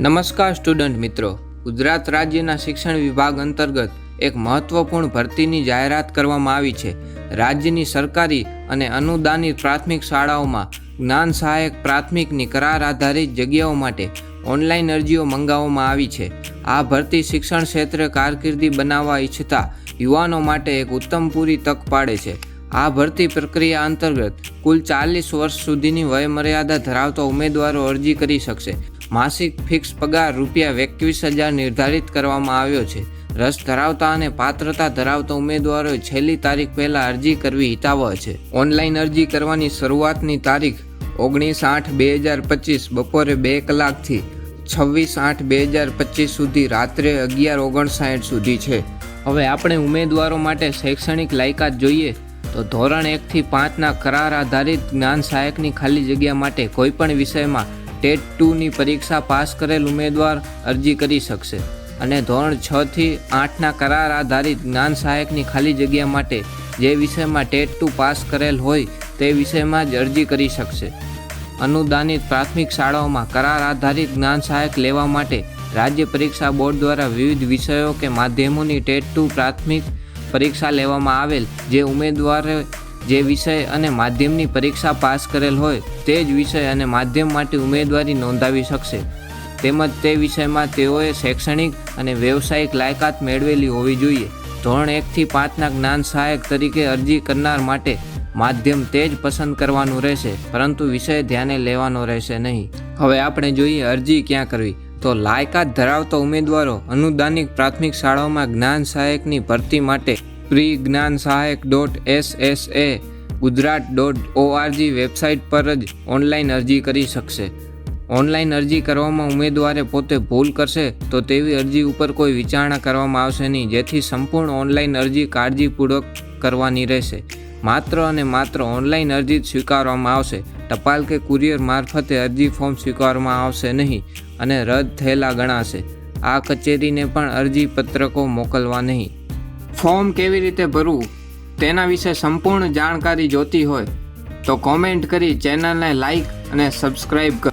નમસ્કાર સ્ટુડન્ટ મિત્રો. ગુજરાત રાજ્યના શિક્ષણ વિભાગ અંતર્ગત એક મહત્વપૂર્ણ ભરતીની જાહેરાત કરવામાં આવી છે. રાજ્યની સરકારી અને અનુદાનિત પ્રાથમિક શાળાઓમાં જ્ઞાન સહાયક પ્રાથમિકની કરાર આધારિત જગ્યાઓ માટે ઓનલાઈન અરજીઓ મંગાવવામાં આવી છે. આ ભરતી શિક્ષણ ક્ષેત્રે કારકિર્દી બનાવવા ઈચ્છતા યુવાનો માટે એક ઉત્તમ પૂરી તક પાડે છે. આ ભરતી પ્રક્રિયા અંતર્ગત કુલ ચાલીસ વર્ષ સુધીની વયમર્યાદા ધરાવતા ઉમેદવારો અરજી કરી શકશે. માસિક ફિક્સ પગાર રૂપિયા એકવીસ હજાર નિર્ધારિત કરવામાં આવ્યો છે. રસ ધરાવતા અને પાત્રતા ધરાવતા ઉમેદવારોએ છેલ્લી તારીખ પહેલાં અરજી કરવી હિતાવહ છે. ઓનલાઈન અરજી કરવાની શરૂઆતની તારીખ ઓગણીસ આઠ બે હજાર પચીસ, બપોરે બે કલાકથી છવ્વીસ આઠ બે હજાર પચીસ સુધી રાત્રે અગિયાર ઓગણસાઠ સુધી છે. હવે આપણે ઉમેદવારો માટે શૈક્ષણિક લાયકાત જોઈએ તો ધોરણ એકથી પાંચના કરાર આધારિત જ્ઞાન સહાયકની ખાલી જગ્યા માટે કોઈપણ વિષયમાં ટેટ ટુની પરીક્ષા પાસ કરેલ ઉમેદવાર અરજી કરી શકશે અને ધોરણ છથી આઠના કરાર આધારિત જ્ઞાન સહાયકની ખાલી જગ્યા માટે જે વિષયમાં ટેટ ટુ પાસ કરેલ હોય તે વિષયમાં જ અરજી કરી શકશે. અનુદાનિત પ્રાથમિક શાળાઓમાં કરાર આધારિત જ્ઞાન સહાયક લેવા માટે રાજ્ય પરીક્ષા બોર્ડ દ્વારા વિવિધ વિષયો કે માધ્યમોની ટેટ ટુ પ્રાથમિક પરીક્ષા લેવામાં આવેલ જે ઉમેદવારે જે વિષય અને માધ્યમની પરીક્ષા પાસ કરેલ હોય તે જ વિષય અને માધ્યમ માટે ઉમેદવારી નોંધાવી શકશે. તેમજ તે વિષયમાં તેઓએ શૈક્ષણિક અને વ્યવસાયિક લાયકાત મેળવેલી હોવી જોઈએ. ધોરણ એકથી પાંચના જ્ઞાન સહાયક તરીકે અરજી કરનાર માટે માધ્યમ તે જ પસંદ કરવાનું રહેશે, પરંતુ વિષય ધ્યાને લેવાનો રહેશે નહીં. હવે આપણે જોઈએ અરજી ક્યાં કરવી. તો લાયકાત ધરાવતા ઉમેદવારો અનુદાનિક પ્રાથમિક શાળાઓમાં જ્ઞાન સહાયકની ભરતી માટે પ્રી જ્ઞાન સહાયક dot S S A Gujarat dot O R G website પર જ ઓનલાઈન અરજી કરી શકશે. ઓનલાઈન અરજી કરવામાં ઉમેદવારે પોતે ભૂલ કરશે તો તેવી અરજી ઉપર કોઈ વિચારણા કરવામાં આવશે નહીં, જેથી સંપૂર્ણ ઓનલાઈન અરજી કાળજીપૂર્વક કરવાની રહેશે. માત્ર અને માત્ર ઓનલાઈન અરજી જ સ્વીકારવામાં આવશે. ટપાલ કે કુરિયર મારફતે અરજી ફોર્મ સ્વીકારવામાં આવશે નહીં અને રદ થયેલા ગણાશે. આ કચેરીને પણ અરજી પત્રકો મોકલવા નહીં. ફોર્મ કેવી રીતે ભરવું? તેના વિશે સંપૂર્ણ જાણકારી જોતી હોય તો કોમેન્ટ કરી ચેનલને લાઈક અને સબસ્ક્રાઈબ કરો.